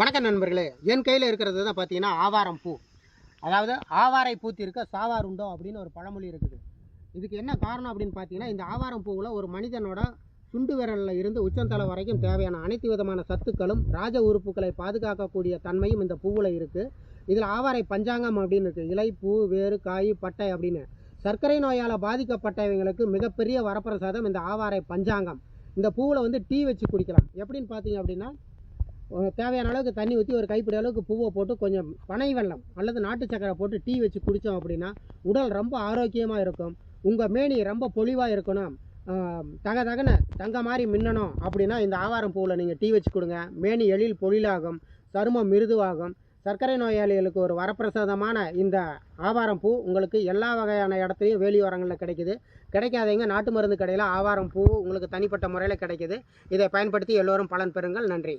வணக்கம் நண்பர்களே. என் கையில் இருக்கிறது தான் பார்த்தீங்கன்னா ஆவாரம் பூ. அதாவது ஆவாரை பூத்திருக்க சாவார் உண்டோ அப்படின்னு ஒரு பழமொழி இருக்குது. இதுக்கு என்ன காரணம் அப்படின்னு பார்த்தீங்கன்னா இந்த ஆவாரம் பூவில் ஒரு மனிதனோட சுண்டு விரலில் இருந்து உச்சந்தலை வரைக்கும் தேவையான அனைத்து விதமான சத்துக்களும் ராஜ உறுப்புகளை பாதுகாக்கக்கூடிய தன்மையும் இந்த பூவில் இருக்குது இதில் ஆவாரை பஞ்சாங்கம் அப்படின்னு இருக்குது இலை பூ வேறு காய் பட்டை அப்படின்னு. சர்க்கரை நோயால் பாதிக்கப்பட்டவங்களுக்கு மிகப்பெரிய வரப்பிரசாதம் இந்த ஆவாரை பஞ்சாங்கம். இந்த பூவில் வந்து டீ வச்சு குடிக்கலாம். எப்படின்னு பார்த்தீங்க அப்படின்னா தேவையான அளவுக்கு தண்ணி ஊற்றி ஒரு கைப்பிடி அளவுக்கு பூவை போட்டு கொஞ்சம் பனை வெள்ளம் அல்லது நாட்டு சக்கரை போட்டு டீ வச்சு குடித்தோம் அப்படின்னா உடல் ரொம்ப ஆரோக்கியமாக இருக்கும். உங்கள் மேனி ரொம்ப பொலிவாக இருக்கணும். தக தகன தங்க மாதிரி மின்னணும் அப்படின்னா இந்த ஆவாரம் பூவில் நீங்கள் டீ வச்சு கொடுங்க. மேனி எழில் பொழிலாகும் சருமம் மிருதுவாகும். சர்க்கரை நோயாளிகளுக்கு ஒரு வரப்பிரசாதமான இந்த ஆவாரம் பூ உங்களுக்கு எல்லா வகையான இடத்துலையும் வேலியோரங்களில் கிடைக்குது. கிடைக்காதவங்க நாட்டு மருந்து கடையில் ஆவாரம் பூ உங்களுக்கு தனிப்பட்ட முறையில் கிடைக்குது. இதை பயன்படுத்தி எல்லோரும் பலன் பெறுங்கள். நன்றி.